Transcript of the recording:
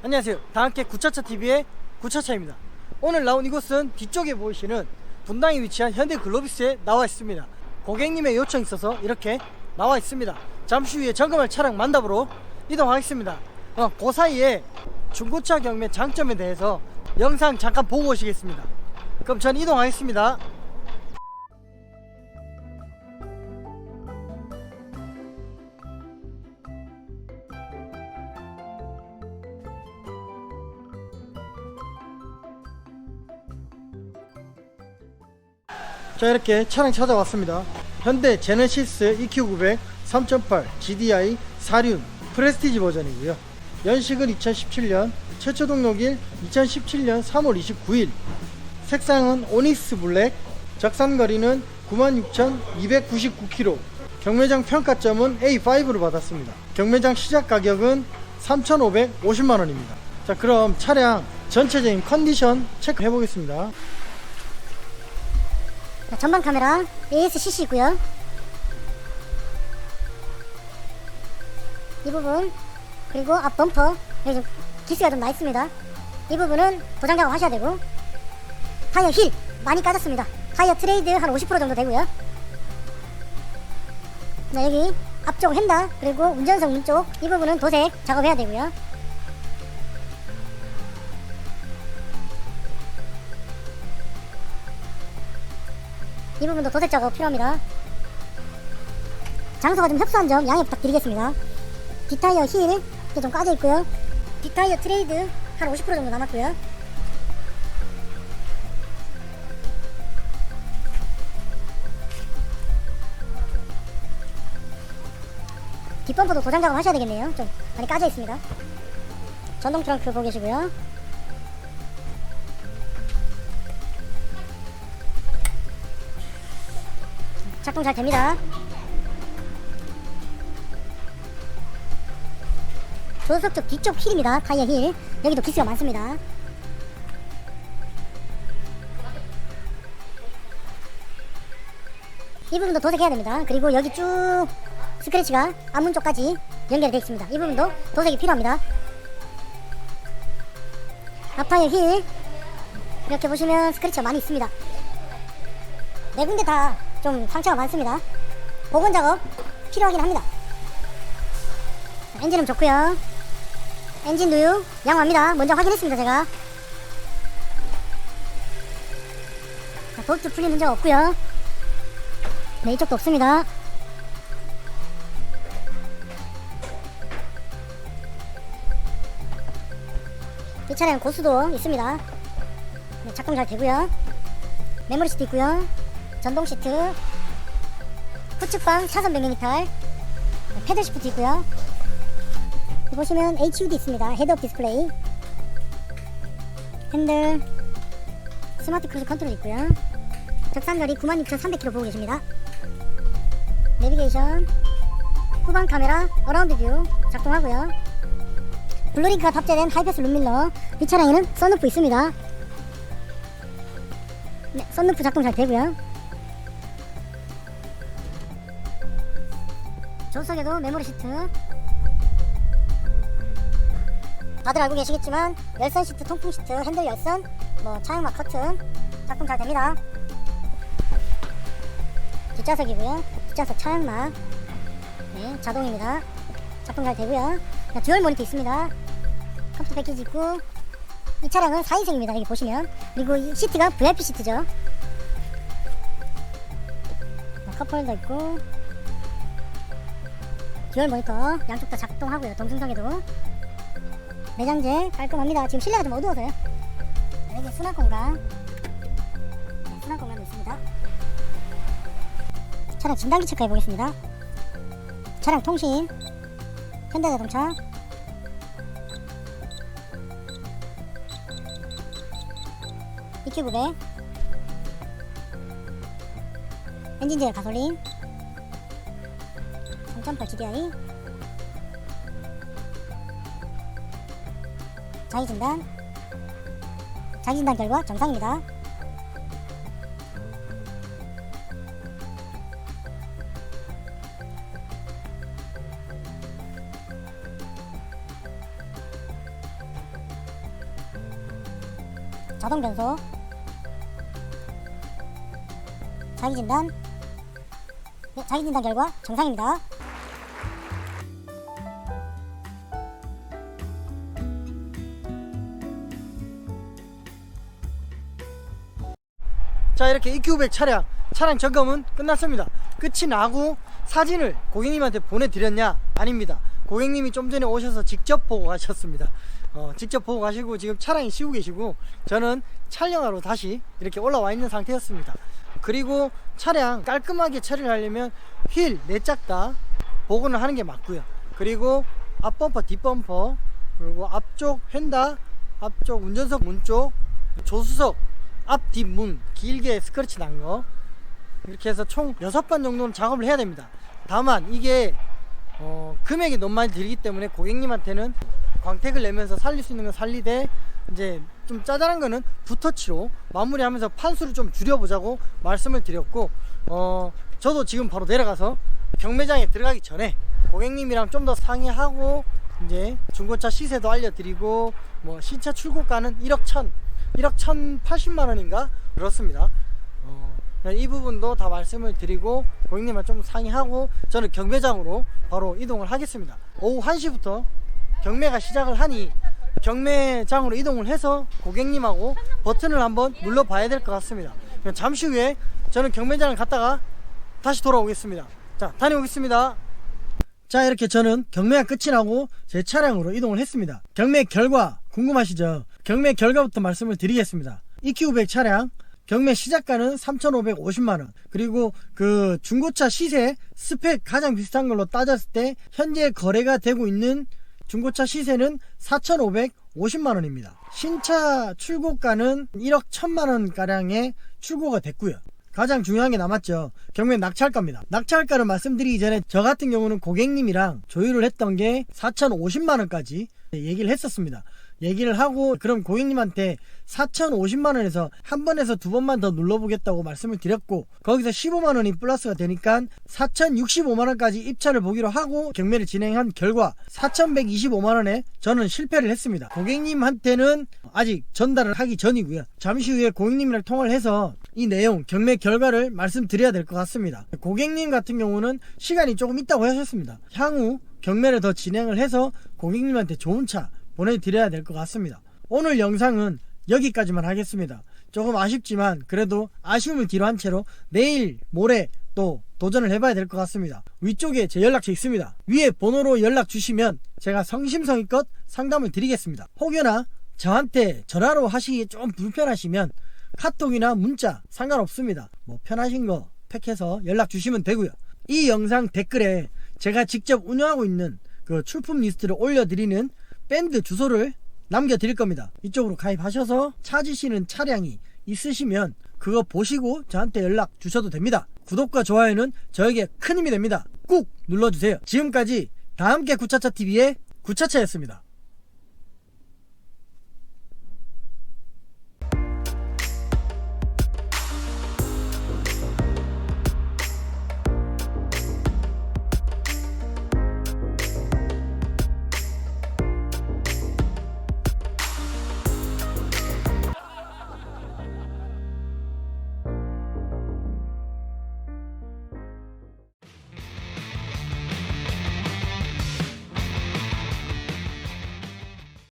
안녕하세요. 다함께 구차차 TV의 구차차입니다. 오늘 나온 이곳은 뒤쪽에 보이시는 분당에 위치한 현대 글로비스에 나와 있습니다. 고객님의 요청이 있어서 이렇게 나와 있습니다. 잠시 후에 점검할 차량 만답으로 이동하겠습니다. 어, 그 사이에 중고차 경매 장점에 대해서 영상 잠깐 보고 오시겠습니다. 그럼 전 이동하겠습니다. 자 이렇게 차량 찾아왔습니다. 현대 제네시스 EQ900 3.8 GDI 4륜 프레스티지 버전이고요. 연식은 2017년 최초 등록일 2017년 3월 29일. 색상은 오닉스 블랙 적산거리는 96,299km 경매장 평가점은 A5로 받았습니다. 경매장 시작 가격은 3,550만원입니다. 자 그럼 차량 전체적인 컨디션 체크해 보겠습니다. 자, 전방 카메라 ASCC고요. 이 부분 그리고 앞 범퍼 여기 좀 기스가 좀 나 있습니다. 이 부분은 도장 작업 하셔야 되고 타이어 힐 많이 까졌습니다. 타이어 트레이드 한 50% 정도 되고요. 자, 여기 앞쪽 휀다 그리고 운전석 문 쪽 이 부분은 도색 작업해야 되고요. 이 부분도 도색 작업 필요합니다. 장소가 좀 협소한 점 양해 부탁드리겠습니다. 뒷타이어 힐 이게 좀 까져 있고요. 뒷타이어 트레이드 한 50% 정도 남았고요. 뒷범퍼도 도장 작업 하셔야 되겠네요. 좀 많이 까져 있습니다. 전동 트렁크 보고 계시고요. 작동 잘 됩니다. 조수석 쪽 뒤쪽 힐입니다. 타이어 힐. 여기도 기스가 많습니다. 이 부분도 도색해야 됩니다. 그리고 여기 쭉 스크래치가 앞문 쪽까지 연결이 되어 있습니다. 이 부분도 도색이 필요합니다. 앞타이어 힐 이렇게 보시면 스크래치가 많이 있습니다. 네 군데 다 좀 상처가 많습니다. 복원 작업 필요하긴 합니다. 자, 엔진음 좋고요. 엔진 누유 양호합니다. 먼저 확인했습니다 제가. 자, 볼트 풀린 문제 없고요. 네 이쪽도 없습니다. 이 차량은 고수도 있습니다. 네, 작동 잘 되고요. 메모리 시트 있고요. 전동 시트, 후측방 차선 변경 이탈, 패들 시프트 있고요. 보시면 HUD 있습니다. 헤드업 디스플레이, 핸들, 스마트 크루즈 컨트롤 있고요. 적산거리 96,300km 보고 계십니다. 내비게이션, 후방 카메라, 어라운드 뷰 작동하고요. 블루링크가 탑재된 하이패스 룸밀러, 이 차량에는 썬루프 있습니다. 네, 썬루프 작동 잘 되고요. 조수석에도 메모리 시트 다들 알고 계시겠지만 열선 시트, 통풍 시트, 핸들 열선, 뭐 차용막 커튼 작동 잘 됩니다. 뒷좌석이고요. 뒷좌석 차용막 네, 자동입니다. 작동 잘 되고요. 자, 듀얼 모니터 있습니다. 컴퓨터 패키지 있고 이 차량은 4인승입니다. 여기 보시면 그리고 이 시트가 VIP 시트죠. 자, 컵홀더 있고 듀얼 모니터 양쪽 다 작동하고요. 동승석에도 내장재 깔끔합니다. 지금 실내가 좀 어두워서요. 여기 수납 공간, 네, 수납 공간도 있습니다. 차량 진단기 체크해 보겠습니다. 차량 통신, 현대자동차, EQ900, 엔진제어 가솔린, 3.8 GDI 자기진단. 자기진단 결과 정상입니다. 자동 변소 자기 진단. 네, 자기 진단 결과 정상입니다. 자 이렇게 EQ500 차량 차량 점검은 끝났습니다. 끝이 나고 사진을 고객님한테 보내드렸냐? 아닙니다. 고객님이 좀 전에 오셔서 직접 보고 가셨습니다. 어, 직접 보고 가시고 지금 차량이 쉬고 계시고 저는 촬영하러 다시 이렇게 올라와 있는 상태였습니다. 그리고 차량 깔끔하게 처리를 하려면 휠네짝다 복원을 하는 게 맞고요. 그리고 앞범퍼 뒷범퍼 그리고 앞쪽 휀다 앞쪽 운전석 문쪽 조수석 앞 뒷 문 길게 스크래치 난 거. 이렇게 해서 총 6번 정도는 작업을 해야 됩니다. 다만 이게 어, 금액이 너무 많이 들기 때문에 고객님한테는 광택을 내면서 살릴 수 있는 건 살리되 이제 좀 짜잘한 거는 붓터치로 마무리하면서 판수를 좀 줄여보자고 말씀을 드렸고 어, 저도 지금 바로 내려가서 경매장에 들어가기 전에 고객님이랑 좀 더 상의하고 이제 중고차 시세도 알려드리고 뭐 신차 출고가는 1억 1천 1억 1,080만 원인가 그렇습니다. 어, 이 부분도 다 말씀을 드리고 고객님과 좀 상의하고 저는 경매장으로 바로 이동을 하겠습니다. 오후 1시부터 경매가 시작을 하니 경매장으로 이동을 해서 고객님하고 버튼을 한번 눌러봐야 될 것 같습니다. 잠시 후에 저는 경매장을 갔다가 다시 돌아오겠습니다. 자, 다녀오겠습니다. 자, 이렇게 저는 경매가 끝이 나고 제 차량으로 이동을 했습니다. 경매 결과 궁금하시죠? 경매 결과부터 말씀을 드리겠습니다. EQ500 차량 경매 시작가는 3,550만원. 그리고 그 중고차 시세 스펙 가장 비슷한 걸로 따졌을 때 현재 거래가 되고 있는 중고차 시세는 4,550만원입니다. 신차 출고가는 1억 1천만원 가량의 출고가 됐고요. 가장 중요한 게 남았죠. 경매 낙찰가입니다. 낙찰가를 말씀드리기 전에 저 같은 경우는 고객님이랑 조율을 했던 게 4,050만원까지 얘기를 했었습니다. 얘기를 하고 그럼 고객님한테 4,050만 원에서 한 번에서 두 번만 더 눌러보겠다고 말씀을 드렸고 거기서 15만 원이 플러스가 되니까 4,065만 원까지 입찰을 보기로 하고 경매를 진행한 결과 4,125만 원에 저는 실패를 했습니다. 고객님한테는 아직 전달을 하기 전이고요. 잠시 후에 고객님이랑 통화를 해서 이 내용 경매 결과를 말씀드려야 될 것 같습니다. 고객님 같은 경우는 시간이 조금 있다고 하셨습니다. 향후 경매를 더 진행을 해서 고객님한테 좋은 차 보내드려야 될 것 같습니다. 오늘 영상은 여기까지만 하겠습니다. 조금 아쉽지만 그래도 아쉬움을 뒤로 한 채로 내일 모레 또 도전을 해봐야 될 것 같습니다. 위쪽에 제 연락처 있습니다. 위에 번호로 연락 주시면 제가 성심성의껏 상담을 드리겠습니다. 혹여나 저한테 전화로 하시기 좀 불편하시면 카톡이나 문자 상관없습니다. 뭐 편하신 거 팩해서 연락 주시면 되고요. 이 영상 댓글에 제가 직접 운영하고 있는 그 출품 리스트를 올려드리는 밴드 주소를 남겨드릴 겁니다. 이쪽으로 가입하셔서 찾으시는 차량이 있으시면 그거 보시고 저한테 연락 주셔도 됩니다. 구독과 좋아요는 저에게 큰 힘이 됩니다. 꾹 눌러주세요. 지금까지 다함께 구차차TV의 구차차였습니다.